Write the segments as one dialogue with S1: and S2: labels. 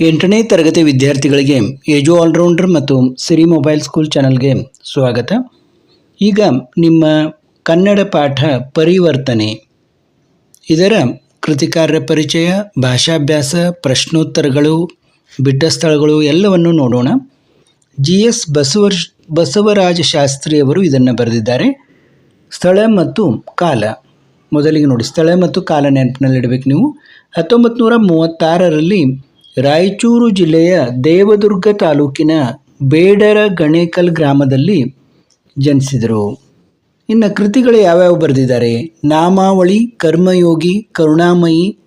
S1: ಎಂಟನೇ ತರಗತಿ ವಿದ್ಯಾರ್ಥಿಗಳಿಗೆ ಏಜು ಆಲ್ರೌಂಡರ್ ಮತ್ತು ಸಿರಿ ಮೊಬೈಲ್ ಸ್ಕೂಲ್ ಚಾನಲ್ಗೆ ಸ್ವಾಗತ. ಈಗ ನಿಮ್ಮ ಕನ್ನಡ ಪಾಠ ಪರಿವರ್ತನೆ. ಇದರ ಕೃತಿಕಾರ್ಯ ಪರಿಚಯ, ಭಾಷಾಭ್ಯಾಸ, ಪ್ರಶ್ನೋತ್ತರಗಳು ಬಿಟ್ಟ ಸ್ಥಳಗಳು ಎಲ್ಲವನ್ನು ನೋಡೋಣ. ಜಿ ಎಸ್ ಬಸವರ್, ಬಸವರಾಜ ಶಾಸ್ತ್ರಿಯವರು ಇದನ್ನು ಬರೆದಿದ್ದಾರೆ. ಸ್ಥಳ ಮತ್ತು ಕಾಲ. ಮೊದಲಿಗೆ ನೋಡಿ, ಸ್ಥಳ ಮತ್ತು ಕಾಲ ನೆನಪಿನಲ್ಲಿಡಬೇಕು ನೀವು. ಹತ್ತೊಂಬತ್ತು ನೂರ ಮೂವತ್ತಾರರಲ್ಲಿ ರಾಯಚೂರು ಜಿಲ್ಲೆಯ ದೇವದುರ್ಗ ತಾಲೂಕಿನ ಬೇಡರ ಗಣೇಕಲ್ ಗ್ರಾಮದಲ್ಲಿ ಜನಿಸಿದರು. ಇನ್ನು ಕೃತಿಗಳು ಯಾವ್ಯಾವ ಬರೆದಿದ್ದಾರೆ? ನಾಮಾವಳಿ, ಕರ್ಮಯೋಗಿ, ಕರುಣಾಮಯಿ,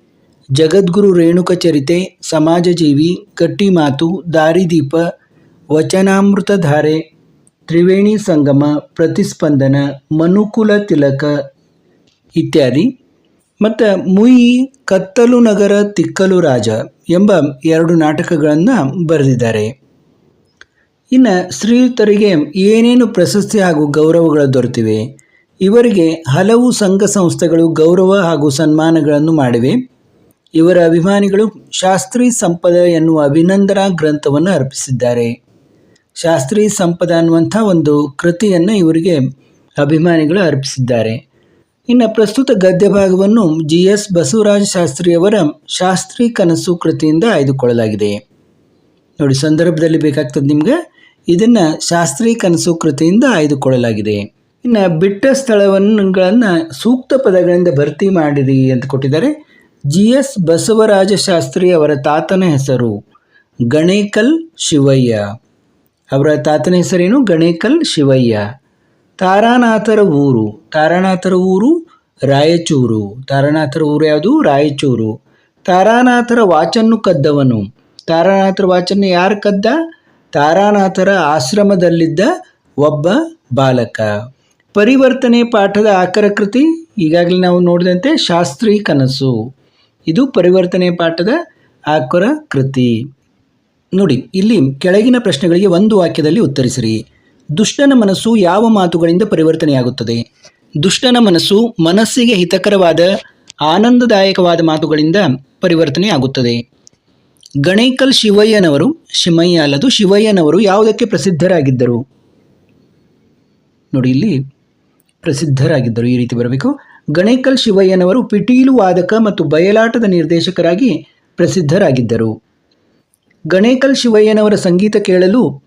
S1: ಜಗದ್ಗುರು ರೇಣುಕ ಚರಿತೆ, ಸಮಾಜಜೀವಿ ಗಟ್ಟಿಮಾತು ದಾರಿದೀಪ ವಚನಾಮೃತಧಾರೆ ತ್ರಿವೇಣಿ ಸಂಗಮ, ಪ್ರತಿಸ್ಪಂದನ, ಮನುಕುಲ ತಿಲಕ ಇತ್ಯಾದಿ. ಮತ್ತು ಮುಯಿ ಕತ್ತಲು ನಗರ ತಿಕ್ಕಲು ರಾಜ. ಎಂಬ ಎರಡು ನಾಟಕಗಳನ್ನು ಬರೆದಿದ್ದಾರೆ. ಇನ್ನು ಶ್ರೀಯುತರಿಗೆ ಏನೇನು ಪ್ರಶಸ್ತಿ ಹಾಗೂ ಗೌರವಗಳು ದೊರೆತಿವೆ? ಇವರಿಗೆ ಹಲವು ಸಂಘ ಸಂಸ್ಥೆಗಳು ಗೌರವ ಹಾಗೂ ಸನ್ಮಾನಗಳನ್ನು ಮಾಡಿವೆ. ಇವರ ಅಭಿಮಾನಿಗಳು ಶಾಸ್ತ್ರಿ ಸಂಪದ ಎನ್ನುವ ಅಭಿನಂದನಾ ಗ್ರಂಥವನ್ನು ಅರ್ಪಿಸಿದ್ದಾರೆ. ಶಾಸ್ತ್ರಿ ಸಂಪದ ಅನ್ನುವಂಥ ಒಂದು ಕೃತಿಯನ್ನು ಇವರಿಗೆ ಅಭಿಮಾನಿಗಳು ಅರ್ಪಿಸಿದ್ದಾರೆ. ಇನ್ನು ಪ್ರಸ್ತುತ ಗದ್ಯ ಭಾಗವನ್ನು ಜಿ ಎಸ್ ಬಸವರಾಜ ಶಾಸ್ತ್ರಿಯವರ ಶಾಸ್ತ್ರಿ ಕನಸು ಕೃತಿಯಿಂದ ಆಯ್ದುಕೊಳ್ಳಲಾಗಿದೆ. ನೋಡಿ, ಸಂದರ್ಭದಲ್ಲಿ ಬೇಕಾಗ್ತದೆ ನಿಮಗೆ ಇದನ್ನು ಶಾಸ್ತ್ರಿ ಕನಸು ಕೃತಿಯಿಂದ ಆಯ್ದುಕೊಳ್ಳಲಾಗಿದೆ. ಇನ್ನು ಬಿಟ್ಟ ಸ್ಥಳವನ್ನುಗಳನ್ನು ಸೂಕ್ತ ಪದಗಳಿಂದ ಭರ್ತಿ ಮಾಡಿರಿ ಅಂತ ಕೊಟ್ಟಿದ್ದಾರೆ ಜಿ ಎಸ್ ಬಸವರಾಜ ಶಾಸ್ತ್ರಿ ಅವರ ತಾತನ ಹೆಸರು ಗಣೇಕಲ್ ಶಿವಯ್ಯ. ಅವರ ತಾತನ ಹೆಸರೇನು? ಗಣೇಕಲ್ ಶಿವಯ್ಯ. ತಾರಾನಾಥರ ಊರು. ತಾರಾನಾಥರ ಊರು ರಾಯಚೂರು. ತಾರಾನಾಥರ ಊರು ಯಾವುದು? ರಾಯಚೂರು. ತಾರಾನಾಥರ ವಾಚನ್ನು ಕದ್ದವನು. ತಾರಾನಾಥರ ವಾಚನ್ನು ಯಾರು ಕದ್ದ? ತಾರಾನಾಥರ ಆಶ್ರಮದಲ್ಲಿದ್ದ ಒಬ್ಬ ಬಾಲಕ. ಪರಿವರ್ತನೆ ಪಾಠದ ಆಕರ ಕೃತಿ ಈಗಾಗಲೇ ನಾವು ನೋಡಿದಂತೆ ಶಾಸ್ತ್ರಿ ಕನಸು. ಇದು ಪರಿವರ್ತನೆ ಪಾಠದ ಆಕರ ಕೃತಿ. ನೋಡಿ, ಇಲ್ಲಿ ಕೆಳಗಿನ ಪ್ರಶ್ನೆಗಳಿಗೆ ಒಂದು ವಾಕ್ಯದಲ್ಲಿ ಉತ್ತರಿಸಿರಿ. ದುಷ್ಟನ ಮನಸ್ಸು ಯಾವ ಮಾತುಗಳಿಂದ ಪರಿವರ್ತನೆಯಾಗುತ್ತದೆ? ದುಷ್ಟನ ಮನಸ್ಸು ಮನಸ್ಸಿಗೆ ಹಿತಕರವಾದ, ಆನಂದದಾಯಕವಾದ ಮಾತುಗಳಿಂದ ಪರಿವರ್ತನೆಯಾಗುತ್ತದೆ. ಗಣೇಕಲ್ ಶಿವಯ್ಯನವರು, ಶಿಮಯ್ಯ ಅಲ್ಲದು ಶಿವಯ್ಯನವರು ಯಾವುದಕ್ಕೆ ಪ್ರಸಿದ್ಧರಾಗಿದ್ದರು? ನೋಡಿ ಇಲ್ಲಿ ಪ್ರಸಿದ್ಧರಾಗಿದ್ದರು ಈ ರೀತಿ ಬರಬೇಕು. ಗಣೇಕಲ್ ಶಿವಯ್ಯನವರು ಪಿಟೀಲು ವಾದಕ ಮತ್ತು ಬಯಲಾಟದ ನಿರ್ದೇಶಕರಾಗಿ ಪ್ರಸಿದ್ಧರಾಗಿದ್ದರು. ಗಣೇಕಲ್ ಶಿವಯ್ಯನವರ ಸಂಗೀತ ಕೇಳಲು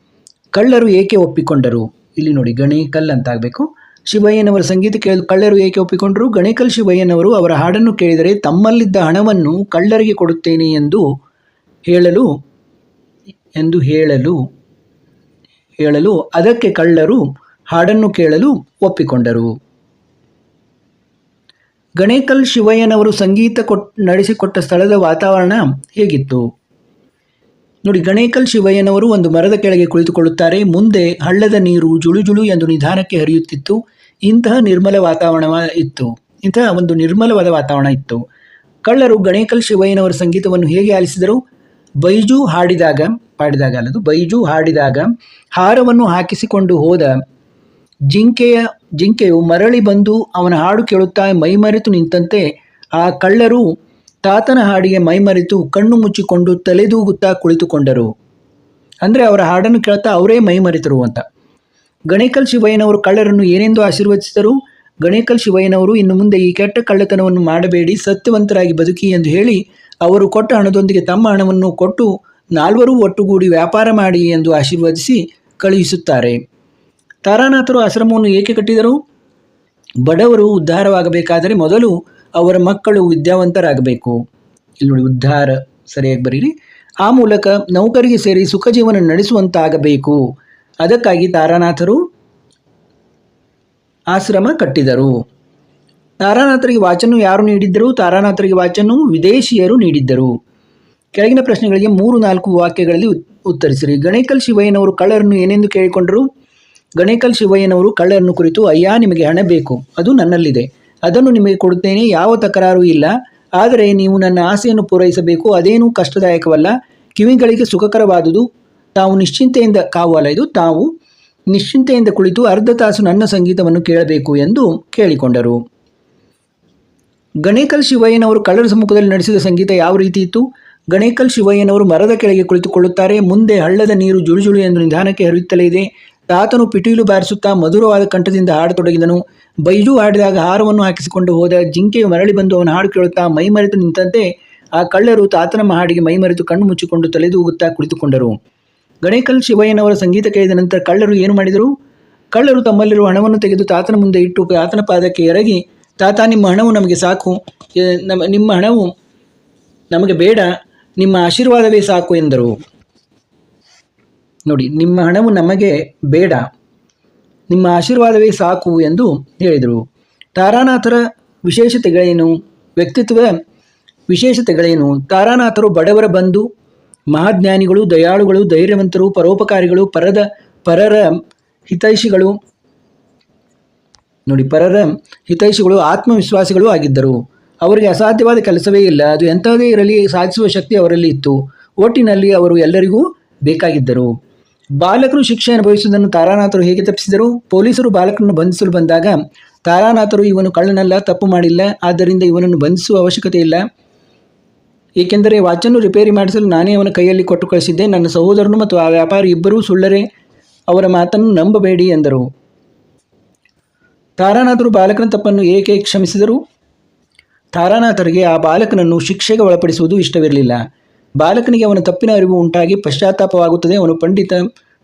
S1: ಕಳ್ಳರು ಏಕೆ ಒಪ್ಪಿಕೊಂಡರು? ಇಲ್ಲಿ ನೋಡಿ ಗಣೇಕಲ್ ಅಂತ ಆಗಬೇಕು ಶಿವಯ್ಯನವರ ಸಂಗೀತ ಕೇಳಲು ಕಳ್ಳರು ಏಕೆ ಒಪ್ಪಿಕೊಂಡರು? ಗಣೇಕಲ್ ಶಿವಯ್ಯನವರು ಅವರ ಹಾಡನ್ನು ಕೇಳಿದರೆ, ತಮ್ಮಲ್ಲಿದ್ದ ಹಣವನ್ನು ಕಳ್ಳರಿಗೆ ಕೊಡುತ್ತೇನೆ ಎಂದು ಹೇಳಲು ಎಂದು ಹೇಳಲು ಹೇಳಲು ಅದಕ್ಕೆ ಕಳ್ಳರು ಹಾಡನ್ನು ಕೇಳಲು ಒಪ್ಪಿಕೊಂಡರು. ಗಣೇಕಲ್ ಶಿವಯ್ಯನವರು ಸಂಗೀತ ಕೊಟ್ ನಡೆಸಿಕೊಟ್ಟ ಸ್ಥಳದ ವಾತಾವರಣ ಹೇಗಿತ್ತು? ನೋಡಿ, ಗಣೇಕಲ್ ಶಿವಯ್ಯನವರು ಒಂದು ಮರದ ಕೆಳಗೆ ಕುಳಿತುಕೊಳ್ಳುತ್ತಾರೆ. ಮುಂದೆ ಹಳ್ಳದ ನೀರು ಜುಳು ಜುಳು ಎಂದು ನಿಧಾನಕ್ಕೆ ಹರಿಯುತ್ತಿತ್ತು. ಇಂತಹ ನಿರ್ಮಲ ವಾತಾವರಣ ಇತ್ತು. ಇಂತಹ ಒಂದು ನಿರ್ಮಲವಾದ ವಾತಾವರಣ ಇತ್ತು. ಕಳ್ಳರು ಗಣೇಕಲ್ ಶಿವಯ್ಯನವರ ಸಂಗೀತವನ್ನು ಹೇಗೆ ಆಲಿಸಿದರು? ಬೈಜು ಹಾಡಿದಾಗ, ಪಾಡಿದಾಗ ಅಲ್ಲದು, ಬೈಜು ಹಾಡಿದಾಗ ಹಾರವನ್ನು ಹಾಕಿಸಿಕೊಂಡು ಹೋದ ಜಿಂಕೆಯ, ಜಿಂಕೆಯು ಮರಳಿ ಬಂದು ಅವನ ಹಾಡು ಕೇಳುತ್ತಾ ಮೈಮರೆತು ನಿಂತಂತೆ ಆ ಕಳ್ಳರು ತಾತನ ಹಾಡಿಗೆ ಮೈಮರೆತು ಕಣ್ಣು ಮುಚ್ಚಿಕೊಂಡು ತಲೆದೂಗುತ್ತಾ ಕುಳಿತುಕೊಂಡರು. ಅಂದರೆ ಅವರ ಹಾಡನ್ನು ಕೇಳ್ತಾ ಅವರೇ ಮೈಮರೆತರು ಅಂತ. ಗಣೇಕಲ್ ಶಿವಯ್ಯನವರು ಕಳ್ಳರನ್ನು ಏನೆಂದು ಆಶೀರ್ವದಿಸಿದರು? ಗಣೇಕಲ್ ಶಿವಯ್ಯನವರು ಇನ್ನು ಮುಂದೆ ಈ ಕೆಟ್ಟ ಕಳ್ಳತನವನ್ನು ಮಾಡಬೇಡಿ, ಸತ್ಯವಂತರಾಗಿ ಬದುಕಿ ಎಂದು ಹೇಳಿ ಅವರು ಕೊಟ್ಟ ಹಣದೊಂದಿಗೆ ತಮ್ಮ ಹಣವನ್ನು ಕೊಟ್ಟು ನಾಲ್ವರು ಒಟ್ಟುಗೂಡಿ ವ್ಯಾಪಾರ ಮಾಡಿ ಎಂದು ಆಶೀರ್ವದಿಸಿ ಕಳುಹಿಸುತ್ತಾರೆ. ತಾರಾನಾಥರು ಆಶ್ರಮವನ್ನು ಏಕೆ ಕಟ್ಟಿದರು? ಬಡವರು ಉದ್ಧಾರವಾಗಬೇಕಾದರೆ ಮೊದಲು ಅವರ ಮಕ್ಕಳು ವಿದ್ಯಾವಂತರಾಗಬೇಕು. ಇಲ್ಲಿ ನೋಡಿ ಉದ್ಧಾರ ಸರಿಯಾಗಿ ಬರೀರಿ. ಆ ಮೂಲಕ ನೌಕರಿಗೆ ಸೇರಿ ಸುಖ ಜೀವನ ನಡೆಸುವಂತಾಗಬೇಕು. ಅದಕ್ಕಾಗಿ ತಾರಾನಾಥರು ಆಶ್ರಮ ಕಟ್ಟಿದರು. ತಾರಾನಾಥರಿಗೆ ವಾಚನ್ನು ಯಾರು ನೀಡಿದ್ದರು? ತಾರಾನಾಥರಿಗೆ ವಾಚನ್ನು ವಿದೇಶಿಯರು ನೀಡಿದ್ದರು. ಕೆಳಗಿನ ಪ್ರಶ್ನೆಗಳಿಗೆ ಮೂರು ನಾಲ್ಕು ವಾಕ್ಯಗಳಲ್ಲಿ ಉತ್- ಉತ್ತರಿಸಿರಿ. ಗಣೇಕಲ್ ಶಿವಯ್ಯನವರು ಕಳ್ಳರನ್ನು ಏನೆಂದು ಕೇಳಿಕೊಂಡರು? ಗಣೇಕಲ್ ಶಿವಯ್ಯನವರು ಕಳ್ಳರನ್ನು ಕುರಿತು, ಅಯ್ಯ, ನಿಮಗೆ ಹಣ ಬೇಕು. ಅದು ನನ್ನಲ್ಲಿದೆ. ಅದನ್ನು ನಿಮಗೆ ಕೊಡುತ್ತೇನೆ, ಯಾವ ತಕರಾರು ಇಲ್ಲ. ಆದರೆ ನೀವು ನನ್ನ ಆಸೆಯನ್ನು ಪೂರೈಸಬೇಕು, ಅದೇನೂ ಕಷ್ಟದಾಯಕವಲ್ಲ. ಕಿವಿಗಳಿಗೆ ಸುಖಕರವಾದುದು. ತಾವು ನಿಶ್ಚಿಂತೆಯಿಂದ, ಕಾವು ಇದು, ತಾವು ನಿಶ್ಚಿಂತೆಯಿಂದ ಕುಳಿತು ಅರ್ಧ ತಾಸು ನನ್ನ ಸಂಗೀತವನ್ನು ಕೇಳಬೇಕು ಎಂದು ಕೇಳಿಕೊಂಡರು. ಗಣೇಕಲ್ ಶಿವಯ್ಯನವರು ಕಳ್ಳರ ಸಮ್ಮುಖದಲ್ಲಿ ನಡೆಸಿದ ಸಂಗೀತ ಯಾವ ರೀತಿ ಇತ್ತು? ಗಣೇಕಲ್ ಶಿವಯ್ಯನವರು ಮರದ ಕೆಳಗೆ ಕುಳಿತುಕೊಳ್ಳುತ್ತಾರೆ, ಮುಂದೆ ಹಳ್ಳದ ನೀರು ಜುಳುಜುಳು ಎಂದು ನಿಧಾನಕ್ಕೆ ಹರಿಯುತ್ತಲೇ ಇದೆ. ತಾತನು ಪಿಟೀಲು ಬಾರಿಸುತ್ತಾ ಮಧುರವಾದ ಕಂಠದಿಂದ ಹಾಡತೊಡಗಿದನು. ಬೈಜು ಹಾಡಿದಾಗ ಹಾರವನ್ನು ಹಾಕಿಸಿಕೊಂಡು ಹೋದ ಜಿಂಕೆಯು ಮರಳಿ ಬಂದು ಅವನ ಹಾಡು ಕೇಳುತ್ತಾ ಮೈಮರೆತು ನಿಂತಂತೆ ಆ ಕಳ್ಳರು ತಾತನ ಹಾಡಿಗೆ ಮೈಮರೆತು ಕಣ್ಣು ಮುಚ್ಚಿಕೊಂಡು ತಲೆದೂಗುತ್ತಾ ಕುಳಿತುಕೊಂಡರು. ಗಣೇಕಲ್ ಶಿವಯ್ಯನವರ ಸಂಗೀತ ಕೇಳಿದ ನಂತರ ಕಳ್ಳರು ಏನು ಮಾಡಿದರು? ಕಳ್ಳರು ತಮ್ಮಲ್ಲಿರುವ ಹಣವನ್ನು ತೆಗೆದು ತಾತನ ಮುಂದೆ ಇಟ್ಟು ತಾತನ ಪಾದಕ್ಕೆ ಎರಗಿ, ತಾತ, ನಿಮ್ಮ ಹಣವು ನಮಗೆ ಸಾಕು. ನಮ್ಮ ನಿಮ್ಮ ಹಣವು ನಮಗೆ ಬೇಡ. ನಿಮ್ಮ ಆಶೀರ್ವಾದವೇ ಸಾಕು ಎಂದರು. ನೋಡಿ, ನಿಮ್ಮ ಹಣವು ನಮಗೆ ಬೇಡ. ನಿಮ್ಮ ಆಶೀರ್ವಾದವೇ ಸಾಕು ಎಂದು ಹೇಳಿದರು. ತಾರಾನಾಥರ ವಿಶೇಷತೆಗಳೇನು? ವ್ಯಕ್ತಿತ್ವ ವಿಶೇಷತೆಗಳೇನು? ತಾರಾನಾಥರು ಬಡವರ ಬಂಧು, ಮಹಾಜ್ಞಾನಿಗಳು, ದಯಾಳುಗಳು, ಧೈರ್ಯವಂತರು, ಪರೋಪಕಾರಿಗಳು, ಪರದ, ಪರರ ಹಿತೈಷಿಗಳು, ನೋಡಿ, ಪರರ ಹಿತೈಷಿಗಳು, ಆತ್ಮವಿಶ್ವಾಸಿಗಳು ಆಗಿದ್ದರು. ಅವರಿಗೆ ಅಸಾಧ್ಯವಾದ ಕೆಲಸವೇ ಇಲ್ಲ. ಅದು ಎಂಥದೇ ಇರಲಿ, ಸಾಧಿಸುವ ಶಕ್ತಿ ಅವರಲ್ಲಿ ಇತ್ತು. ಒಟ್ಟಿನಲ್ಲಿ ಅವರು ಎಲ್ಲರಿಗೂ ಬೇಕಾಗಿದ್ದರು. ಬಾಲಕರು ಶಿಕ್ಷೆ ಅನುಭವಿಸುವುದನ್ನು ತಾರಾನಾಥರು ಹೇಗೆ ತಪ್ಪಿಸಿದರು? ಪೊಲೀಸರು ಬಾಲಕರನ್ನು ಬಂಧಿಸಲು ಬಂದಾಗ ತಾರಾನಾಥರು ಇವನು ಕಳ್ಳನಲ್ಲ, ತಪ್ಪು ಮಾಡಿಲ್ಲ, ಆದ್ದರಿಂದ ಇವನನ್ನು ಬಂಧಿಸುವ ಅವಶ್ಯಕತೆ ಇಲ್ಲ. ಏಕೆಂದರೆ ವಾಚನ್ನು ರಿಪೇರಿ ಮಾಡಿಸಲು ನಾನೇ ಅವನ ಕೈಯಲ್ಲಿ ಕೊಟ್ಟು ಕಳಿಸಿದ್ದೆ. ನನ್ನ ಸಹೋದರನು ಮತ್ತು ಆ ವ್ಯಾಪಾರಿ ಇಬ್ಬರೂ ಸುಳ್ಳರೆ, ಅವರ ಮಾತನ್ನು ನಂಬಬೇಡಿ ಎಂದರು. ತಾರಾನಾಥರು ಬಾಲಕನ ತಪ್ಪನ್ನು ಏಕೆ ಕ್ಷಮಿಸಿದರು? ತಾರಾನಾಥರಿಗೆ ಆ ಬಾಲಕನನ್ನು ಶಿಕ್ಷೆಗೆ ಒಳಪಡಿಸುವುದು ಇಷ್ಟವಿರಲಿಲ್ಲ. ಬಾಲಕನಿಗೆ ಅವನ ತಪ್ಪಿನ ಅರಿವು ಉಂಟಾಗಿ ಪಶ್ಚಾತ್ತಾಪವಾಗುತ್ತದೆ. ಅವನು ಪಂಡಿತ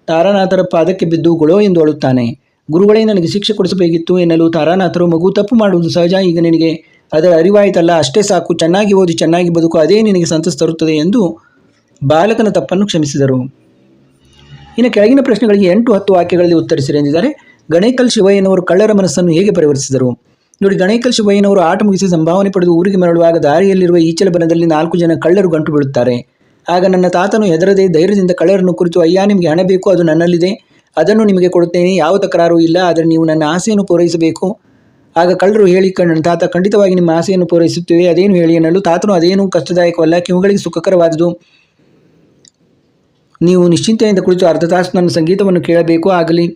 S1: ತಾರಾನಾಥರ ಪಾದಕ್ಕೆ ಬಿದ್ದು ಗೊಳೋ ಎಂದು ಅಳುತ್ತಾನೆ. ಗುರುಗಳೇ, ನನಗೆ ಶಿಕ್ಷೆ ಕೊಡಿಸಬೇಕಿತ್ತು ಎನ್ನಲು ತಾರಾನಾಥರು, ಮಗು, ತಪ್ಪು ಮಾಡುವುದು ಸಹಜ. ಈಗ ನಿನಗೆ ಅದರ ಅರಿವಾಯಿತಲ್ಲ. ಅಷ್ಟೇ ಸಾಕು. ಚೆನ್ನಾಗಿ ಓದಿ, ಚೆನ್ನಾಗಿ ಬದುಕು. ಅದೇ ನಿನಗೆ ಸಂತಸ ತರುತ್ತದೆ ಎಂದು ಬಾಲಕನ ತಪ್ಪನ್ನು ಕ್ಷಮಿಸಿದರು. ಇನ್ನು ಕೆಳಗಿನ ಪ್ರಶ್ನೆಗಳಿಗೆ ಎಂಟು ಹತ್ತು ವಾಕ್ಯಗಳಲ್ಲಿ ಉತ್ತರಿಸಿರಿ ಎಂದಿದ್ದಾರೆ. ಗಣೇಕಲ್ ಶಿವಯ್ಯನವರು ಕಳ್ಳರ ಮನಸ್ಸನ್ನು ಹೇಗೆ ಪರಿವರ್ತಿಸಿದರು? ನೋಡಿ, ಗಣೇಕಲ್ ಶಿವಯ್ಯನವರು ಆಟ ಮುಗಿಸಿ ಸಂಭಾವನೆ ಪಡೆದು ಊರಿಗೆ ಮರಳುವಾಗ ದಾರಿಯಲ್ಲಿರುವ ಈಚಲ ಬನದಲ್ಲಿ ನಾಲ್ಕು ಜನ ಕಳ್ಳರು ಗಂಟು ಬಿಡುತ್ತಾರೆ ಆಗ ನನ್ನ ತಾತನು ಹೆದರದೆ ಧೈರ್ಯದಿಂದ ಕಳ್ಳರನ್ನು ಕುರಿತು, ಅಯ್ಯ, ನಿಮಗೆ ಹಣ ಬೇಕು, ಅದು ನನ್ನಲ್ಲಿದೆ. ಅದನ್ನು ನಿಮಗೆ ಕೊಡುತ್ತೇನೆ. ಯಾವ ತಕರಾರು ಇಲ್ಲ, ಆದರೆ ನೀವು ನನ್ನ ಆಸೆಯನ್ನು ಪೂರೈಸಬೇಕು ಆಗ ಕಳ್ಳರು ಹೇಳಿ ನನ್ನ ತಾತ ಖಂಡಿತವಾಗಿ ನಿಮ್ಮ ಆಸೆಯನ್ನು ಪೂರೈಸುತ್ತೇವೆ. ಅದೇನು ಹೇಳಿ ಎನ್ನಲು ತಾತನು ಅದೇನು ಕಷ್ಟದಾಯಕವಲ್ಲ, ಕಿವುಗಳಿಗೆ ಸುಖಕರವಾದುದು. ನೀವು ನಿಶ್ಚಿಂತೆಯಿಂದ ಕುಳಿತು ಅರ್ಧ ತಾಸು ನನ್ನ ಸಂಗೀತವನ್ನು ಕೇಳಬೇಕು. ಆಗಲಿ.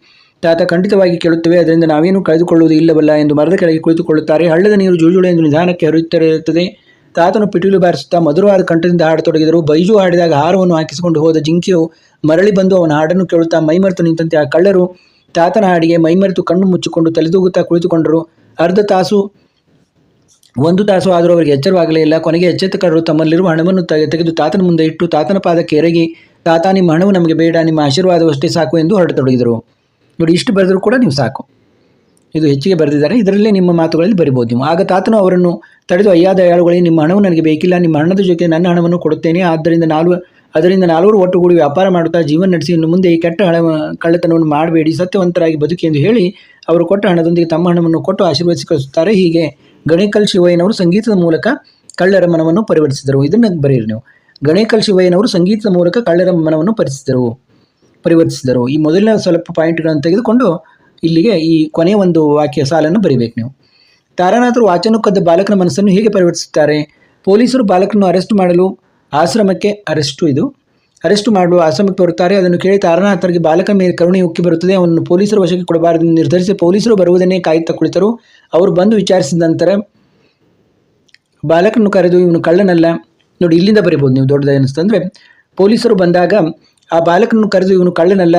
S1: ತಾತ ಖಂಡಿತವಾಗಿ ಕೇಳುತ್ತವೆ, ಅದರಿಂದ ನಾವೇನು ಕಳೆದುಕೊಳ್ಳುವುದು ಇಲ್ಲವಲ್ಲ ಎಂದು ಮರದ ಕೆಳಗೆ ಕುಳಿತುಕೊಳ್ಳುತ್ತಾರೆ. ಹಳ್ಳದ ನೀರು ಜುಳುಜುಳು ಎಂದು ನಿಧಾನಕ್ಕೆ ಹರಿಯುತ್ತಿರುತ್ತದೆ. ತಾತನು ಪಿಟೀಲು ಬಾರಿಸುತ್ತಾ ಮಧುರವಾದ ಕಂಠದಿಂದ ಹಾಡತೊಡಗಿದರು. ಬೈಜು ಹಾಡಿದಾಗ ಹಾರವನ್ನು ಹಾಕಿಸಿಕೊಂಡು ಹೋದ ಜಿಂಕೆಯು ಮರಳಿ ಬಂದು ಅವನ ಹಾಡನ್ನು ಕೇಳುತ್ತಾ ಮೈಮರೆತು ನಿಂತಂತೆ ಆ ಕಳ್ಳರು ತಾತನ ಹಾಡಿಗೆ ಮೈಮರೆತು ಕಣ್ಣು ಮುಚ್ಚಿಕೊಂಡು ತಲೆದೂಗುತ್ತಾ ಕುಳಿತುಕೊಂಡರು. ಅರ್ಧ ತಾಸು, ಒಂದು ತಾಸು ಆದರೂ ಅವರಿಗೆ ಎಚ್ಚರವಾಗಲೇ ಇಲ್ಲ. ಕೊನೆಗೆ ಎಚ್ಚೆತ್ತ ಕಳ್ಳರು ತಮ್ಮಲ್ಲಿರುವ ಹಣವನ್ನು ತೆಗೆ- ತೆಗೆದು ತಾತನ ಮುಂದೆ ಇಟ್ಟು ತಾತನ ಪಾದಕ್ಕೆ ಎರಗಿ, ತಾತ, ನಿಮ್ಮ ಹಣವು ನಮಗೆ ಬೇಡ, ನಿಮ್ಮ ಆಶೀರ್ವಾದವಷ್ಟೇ ಸಾಕು ಎಂದು ಹೊರಡತೊಡಗಿದರು ನೋಡಿ, ಇಷ್ಟು ಬರೆದರೂ ಕೂಡ ನೀವು ಸಾಕು. ಇದು ಹೆಚ್ಚಿಗೆ ಬರೆದಿದ್ದಾರೆ. ಇದರಲ್ಲೇ ನಿಮ್ಮ ಮಾತುಗಳಲ್ಲಿ ಬರಿಬೋದು ನೀವು. ಆಗ ತಾತನು ಅವರನ್ನು ತಡೆದು ಅಯ್ಯಾದ ಯಾಳುಗಳಿಗೆ ನಿಮ್ಮ ಹಣವು ನನಗೆ ಬೇಕಿಲ್ಲ. ನಿಮ್ಮ ಹಣದ ಜೊತೆ ನನ್ನ ಹಣವನ್ನು ಕೊಡುತ್ತೇನೆ. ಆದ್ದರಿಂದ ನಾಲ್ವ, ಅದರಿಂದ ನಾಲ್ವರು ಒಟ್ಟುಗೂಡಿ ವ್ಯಾಪಾರ ಮಾಡುತ್ತಾ ಜೀವನ ನಡೆಸಿ, ಇನ್ನು ಮುಂದೆ ಈ ಕೆಟ್ಟ ಹಣ, ಕಳ್ಳತನವನ್ನು ಮಾಡಬೇಡಿ. ಸತ್ಯವಂತರಾಗಿ ಬದುಕಿ ಎಂದು ಹೇಳಿ, ಅವರು ಕೊಟ್ಟ ಹಣದೊಂದಿಗೆ ತಮ್ಮ ಹಣವನ್ನು ಕೊಟ್ಟು ಆಶೀರ್ವದಿಸಿಕೊಳ್ಳುತ್ತಾರೆ. ಹೀಗೆ ಗಣೇಕಲ್ ಶಿವಯ್ಯನವರು ಸಂಗೀತದ ಮೂಲಕ ಕಳ್ಳರ ಮನವನ್ನು ಪರಿವರ್ತಿಸಿದರು. ಇದನ್ನು ಬರೆಯಿರಿ ನೀವು. ಗಣೇಕಲ್ ಶಿವಯ್ಯನವರು ಸಂಗೀತದ ಮೂಲಕ ಕಳ್ಳರ ಮನವನ್ನು ಪರಿಸಿದರು. ಪರಿವರ್ತಿಸಿದರು. ಈ ಮೊದಲನೇ ಸ್ವಲ್ಪ ಪಾಯಿಂಟ್ಗಳನ್ನು ತೆಗೆದುಕೊಂಡು ಇಲ್ಲಿಗೆ ಈ ಕೊನೆಯ ಒಂದು ವಾಕ್ಯ ಸಾಲನ್ನು ಬರಿಬೇಕು ನೀವು. ತಾರಾನಾಥರು ಕದ್ದ ಬಾಲಕನ ಮನಸ್ಸನ್ನು ಹೇಗೆ ಪರಿವರ್ತಿಸುತ್ತಾರೆ? ಪೊಲೀಸರು ಬಾಲಕನನ್ನು ಅರೆಸ್ಟ್ ಮಾಡಲು ಆಶ್ರಮಕ್ಕೆ ಅರೆಸ್ಟು ಇದು. ಅರೆಸ್ಟ್ ಮಾಡಲು ಆಶ್ರಮಕ್ಕೆ ಬರುತ್ತಾರೆ. ಅದನ್ನು ಕೇಳಿ ತಾರಾನಾಥರಿಗೆ ಬಾಲಕನ ಮೇಲೆ ಕರುಣೆ ಉಕ್ಕಿ ಬರುತ್ತದೆ. ಅವನನ್ನು ಪೊಲೀಸರ ವಶಕ್ಕೆ ಕೊಡಬಾರದು ನಿರ್ಧರಿಸಿ ಪೊಲೀಸರು ಬರುವುದನ್ನೇ ಕಾಯುತ್ತಾ ಕುಳಿತರು. ಅವರು ಬಂದು ವಿಚಾರಿಸಿದ ನಂತರ ಬಾಲಕನ್ನು ಕರೆದು, ಇವನು ಕಳ್ಳನಲ್ಲ. ನೋಡಿ, ಇಲ್ಲಿಂದ ಬರಿಬೋದು ನೀವು. ದೊಡ್ಡದಾಗಿ ಅನಿಸ್ತಂದ್ರೆ, ಪೊಲೀಸರು ಬಂದಾಗ ಆ ಬಾಲಕನನ್ನು ಕರೆದು ಇವನು ಕಳ್ಳನಲ್ಲ,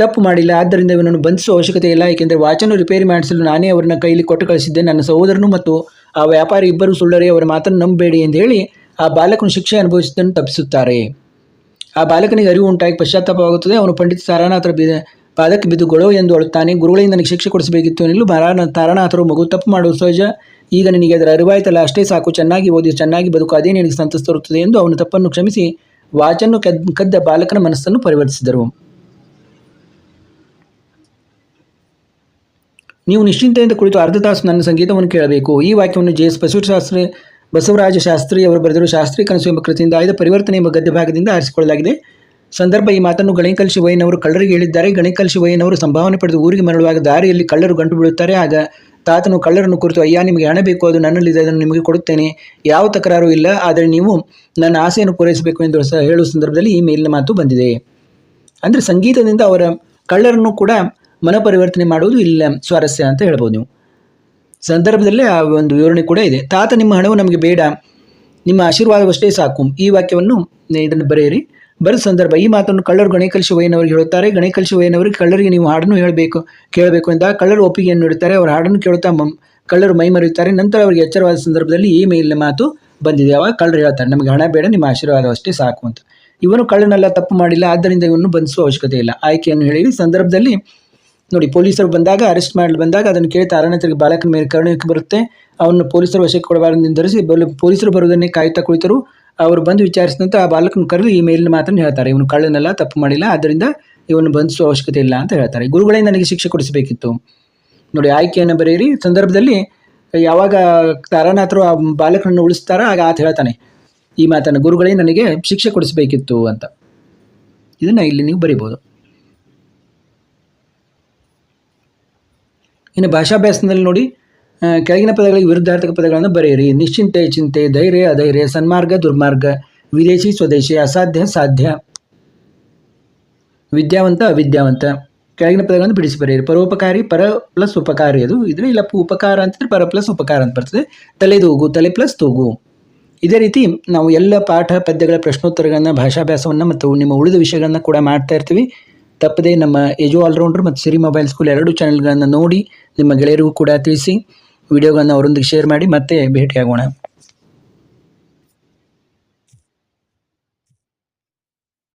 S1: ತಪ್ಪು ಮಾಡಿಲ್ಲ, ಆದ್ದರಿಂದ ಇವನನ್ನು ಬಂಧಿಸುವ ಅವಶ್ಯಕತೆ ಇಲ್ಲ, ಏಕೆಂದರೆ ವಾಚನ್ನು ರಿಪೇರಿ ಮಾಡಿಸಲು ನಾನೇ ಅವರನ್ನ ಕೈಲಿ ಕೊಟ್ಟು ಕಳಿಸಿದ್ದೆ, ನನ್ನ ಸಹೋದರನು ಮತ್ತು ಆ ವ್ಯಾಪಾರಿ ಇಬ್ಬರು ಸುಳ್ಳರೆ, ಅವರ ಮಾತನ್ನು ನಂಬಬೇಡಿ ಎಂದು ಹೇಳಿ ಆ ಬಾಲಕನು ಶಿಕ್ಷೆ ಅನುಭವಿಸಿದ್ದನ್ನು ತಪ್ಪಿಸುತ್ತಾರೆ. ಆ ಬಾಲಕನಿಗೆ ಅರಿವು ಉಂಟಾಗಿ ಪಶ್ಚಾತ್ತಾಪವಾಗುತ್ತದೆ. ಅವನು ಪಂಡಿತ ತಾರಾನಾಥರ ಬಿ ಪಾದಕ್ಕೆ ಬಿದ್ದು ಗೊಳೋ ಎಂದು ಅಳುತ್ತಾನೆ. ಗುರುಗಳಿಂದ ನನಗೆ ಶಿಕ್ಷೆ ಕೊಡಿಸಬೇಕಿತ್ತು ಎನ್ನಲು ಮಾರಾನ, ತಾರಾನಾಥರು ಮಗು ತಪ್ಪು ಮಾಡುವ ಸಹಜ. ಈಗ ನಿನಗೆ ಅದರ ಅರಿವಾಯ್ತಲ್ಲ, ಅಷ್ಟೇ ಸಾಕು, ಚೆನ್ನಾಗಿ ಓದಿ, ಚೆನ್ನಾಗಿ ಬದುಕು ಅದೇ ನಿನಗೆ ಸಂತಸ ತರುತ್ತದೆ ಎಂದು ಅವನು ತಪ್ಪನ್ನು ಕ್ಷಮಿಸಿ ವಾಚನ್ನು ಕದ್, ಕದ್ದ ಬಾಲಕನ ಮನಸ್ಸನ್ನು ಪರಿವರ್ತಿಸಿದರು. ನೀವು ನಿಶ್ಚಿಂತೆಯಿಂದ ಕುಳಿತು ಅರ್ಧ ತಾಸು ನನ್ನ ಸಂಗೀತವನ್ನು ಕೇಳಬೇಕು. ಈ ವಾಕ್ಯವನ್ನು ಜೆ ಎಸ್ ಬಸವಶಾಸ್ತ್ರಿ, ಬಸವರಾಜ ಶಾಸ್ತ್ರಿ ಅವರು ಬರೆದರು. ಶಾಸ್ತ್ರೀಯ ಕನಸು ಎಂಬ ಕೃತಿಯಿಂದ ಆಯ್ದ ಪರಿವರ್ತನೆ ಎಂಬ ಗದ್ಯ ಭಾಗದಿಂದ ಆರಿಸಿಕೊಳ್ಳಲಾಗಿದೆ. ಸಂದರ್ಭ, ಈ ಮಾತನ್ನು ಗಣೇಕಲ್ ಶಿವಯ್ಯನವರು ಕಳ್ಳರಿಗೆ ಹೇಳಿದ್ದಾರೆ. ಗಣೇಕಲ್ ಶಿವಯ್ಯನವರು ಸಂಭಾವನೆ ಪಡೆದು ಊರಿಗೆ ಮರಳುವಾಗ ದಾರಿಯಲ್ಲಿ ಕಳ್ಳರು ಗಂಟು ಬೀಳುತ್ತಾರೆ. ಆಗ ತಾತನು ಕಳ್ಳರನ್ನು ಕುರಿತು, ಅಯ್ಯ, ನಿಮಗೆ ಹಣ ಬೇಕು, ಅದು ನನ್ನಲ್ಲಿದೆ ಅದನ್ನು ನಿಮಗೆ ಕೊಡುತ್ತೇನೆ. ಯಾವ ತಕರಾರು ಇಲ್ಲ, ಆದರೆ ನೀವು ನನ್ನ ಆಸೆಯನ್ನು ಪೂರೈಸಬೇಕು ಎಂದು ಸಹ ಹೇಳುವ ಸಂದರ್ಭದಲ್ಲಿ ಈ ಮೇಲಿನ ಮಾತು ಬಂದಿದೆ. ಅಂದರೆ ಸಂಗೀತದಿಂದ ಅವರ ಕಳ್ಳರನ್ನು ಕೂಡ ಮನಪರಿವರ್ತನೆ ಮಾಡುವುದು ಇಲ್ಲ, ಸ್ವಾರಸ್ಯ ಅಂತ ಹೇಳ್ಬೋದು ನೀವು. ಸಂದರ್ಭದಲ್ಲೇ ಆ ಒಂದು ವಿವರಣೆ ಕೂಡ ಇದೆ. ತಾತ, ನಿಮ್ಮ ಹಣವು ನಮಗೆ ಬೇಡ, ನಿಮ್ಮ ಆಶೀರ್ವಾದವಷ್ಟೇ ಸಾಕು. ಈ ವಾಕ್ಯವನ್ನು ಇದನ್ನು ಬರೆಯಿರಿ. ಬರೆದ ಸಂದರ್ಭ, ಈ ಮಾತನ್ನು ಕಳ್ಳರು ಗಣೇಕಲ್ ಶಿವಯ್ಯನವರಿಗೆ ಹೇಳುತ್ತಾರೆ. ಗಣೇಕಲ್ ಶಿವಯ್ಯನವರಿಗೆ ಕಳ್ಳರಿಗೆ ನೀವು ಹಾಡನ್ನು ಹೇಳಬೇಕು, ಕೇಳಬೇಕು ಎಂದಾಗ ಕಳ್ಳರು ಒಪ್ಪಿಗೆಯನ್ನು ನೀಡುತ್ತಾರೆ. ಅವರ ಹಾಡನ್ನು ಕೇಳುತ್ತಾ ಕಳ್ಳರು ಮೈ ಮರೆಯುತ್ತಾರೆ ನಂತರ ಅವರಿಗೆ ಎಚ್ಚರವಾದ ಸಂದರ್ಭದಲ್ಲಿ ಈ ಮೇಲಿನ ಮಾತು ಬಂದಿದೆ. ಅವಾಗ ಕಳ್ಳರು ಹೇಳ್ತಾರೆ, ನಮಗೆ ಹಣ ಬೇಡ, ನಿಮ್ಮ ಆಶೀರ್ವಾದವಷ್ಟೇ ಸಾಕು ಅಂತ. ಇವನು ಕಳ್ಳನೆಲ್ಲ, ತಪ್ಪು ಮಾಡಿಲ್ಲ, ಆದ್ದರಿಂದ ಇವನು ಬಂಧಿಸುವ ಅವಶ್ಯಕತೆ ಇಲ್ಲ. ಆಯ್ಕೆಯನ್ನು ಹೇಳಿ ಸಂದರ್ಭದಲ್ಲಿ ನೋಡಿ, ಪೊಲೀಸರು ಬಂದಾಗ, ಅರೆಸ್ಟ್ ಮಾಡಲು ಬಂದಾಗ ಅದನ್ನು ಕೇಳ್ತಾ ಅರಣ್ಯತರಿಗೆ ಬಾಲಕನ ಮೇಲೆ ಕರುಣಕ್ಕೆ ಬರುತ್ತೆ. ಅವನು ಪೊಲೀಸರು ವಶಕ್ಕೆ ಕೊಡಬಾರದು ನಿರ್ಧರಿಸಿ ಪೊಲೀಸರು ಬರುವುದನ್ನೇ ಕಾಯುತ್ತಾ ಕುಳಿತರು. ಅವರು ಬಂದು ವಿಚಾರಿಸಿದಂತೆ ಆ ಬಾಲಕನ ಕರೆದು ಈ ಮೇಲಿನ ಮಾತನ್ನು ಹೇಳ್ತಾರೆ. ಇವನು ಕಳ್ಳನೆಲ್ಲ, ತಪ್ಪು ಮಾಡಿಲ್ಲ, ಆದ್ದರಿಂದ ಇವನು ಬಂಧಿಸುವ ಅವಶ್ಯಕತೆ ಇಲ್ಲ ಅಂತ ಹೇಳ್ತಾರೆ. ಗುರುಗಳೇ, ನನಗೆ ಶಿಕ್ಷೆ ಕೊಡಿಸಬೇಕಿತ್ತು. ನೋಡಿ, ಆಯ್ಕೆಯನ್ನು ಬರೆಯಿರಿ. ಸಂದರ್ಭದಲ್ಲಿ ಯಾವಾಗ ತಾರಾನಾಥರು ಆ ಬಾಲಕನನ್ನು ಉಳಿಸ್ತಾರ ಆಗ ಆತ ಹೇಳ್ತಾನೆ, ಈ ಮಾತನ್ನು ಗುರುಗಳೇ, ನನಗೆ ಶಿಕ್ಷೆ ಕೊಡಿಸಬೇಕಿತ್ತು ಅಂತ. ಇದನ್ನು ಇಲ್ಲಿ ನೀವು ಬರಿಬೋದು ಇನ್ನು ಭಾಷಾಭ್ಯಾಸದಲ್ಲಿ ನೋಡಿ ಕೆಳಗಿನ ಪದಗಳಿಗೆ ವಿರುದ್ಧಾರ್ಥಕ ಪದಗಳನ್ನು ಬರೆಯಿರಿ. ನಿಶ್ಚಿಂತೆ, ಚಿಂತೆ, ಧೈರ್ಯ, ಅಧೈರ್ಯ, ಸನ್ಮಾರ್ಗ, ದುರ್ಮಾರ್ಗ, ವಿದೇಶಿ, ಸ್ವದೇಶಿ, ಅಸಾಧ್ಯ, ಸಾಧ್ಯ. ವಿದ್ಯಾವಂತ, ಅವಿದ್ಯಾವಂತ. ಕೆಳಗಿನ ಪದಗಳನ್ನು ಬಿಡಿಸಿ ಬರೆಯಿರಿ. ಪರೋಪಕಾರಿ, ಪರ ಪ್ಲಸ್ ಉಪಕಾರಿ ಅದು. ಇದ್ರೆ ಇಲ್ಲ ಉಪಕಾರ ಅಂತಂದ್ರೆ ಪರ ಪ್ಲಸ್ ಉಪಕಾರ ಅಂತ ಬರ್ತದೆ. ತಲೆದೂಗು ತಲೆ ಪ್ಲಸ್ ತೂಗು. ಇದೇ ರೀತಿ ನಾವು ಎಲ್ಲ ಪಾಠ ಪದ್ಯಗಳ ಪ್ರಶ್ನೋತ್ತರಗಳನ್ನು, ಭಾಷಾಭ್ಯಾಸವನ್ನು ಮತ್ತು ನಿಮ್ಮ ಉಳಿದ ವಿಷಯಗಳನ್ನು ಕೂಡ ಮಾಡ್ತಾ ಇರ್ತೀವಿ. ತಪ್ಪದೇ ನಮ್ಮ ಎಜು ಆಲ್ರೌಂಡರ್ ಮತ್ತು ಸಿರಿ ಮೊಬೈಲ್ ಸ್ಕೂಲ್ ಎರಡೂ ಚಾನೆಲ್ಗಳನ್ನು ನೋಡಿ ನಿಮ್ಮ ಗೆಳೆಯರಿಗೂ ಕೂಡ ತಿಳಿಸಿ. ವಿಡಿಯೋಗಳನ್ನು ಅವರೊಂದಿಗೆ ಶೇರ್ ಮಾಡಿ ಮತ್ತೆ ಭೇಟಿಯಾಗೋಣ.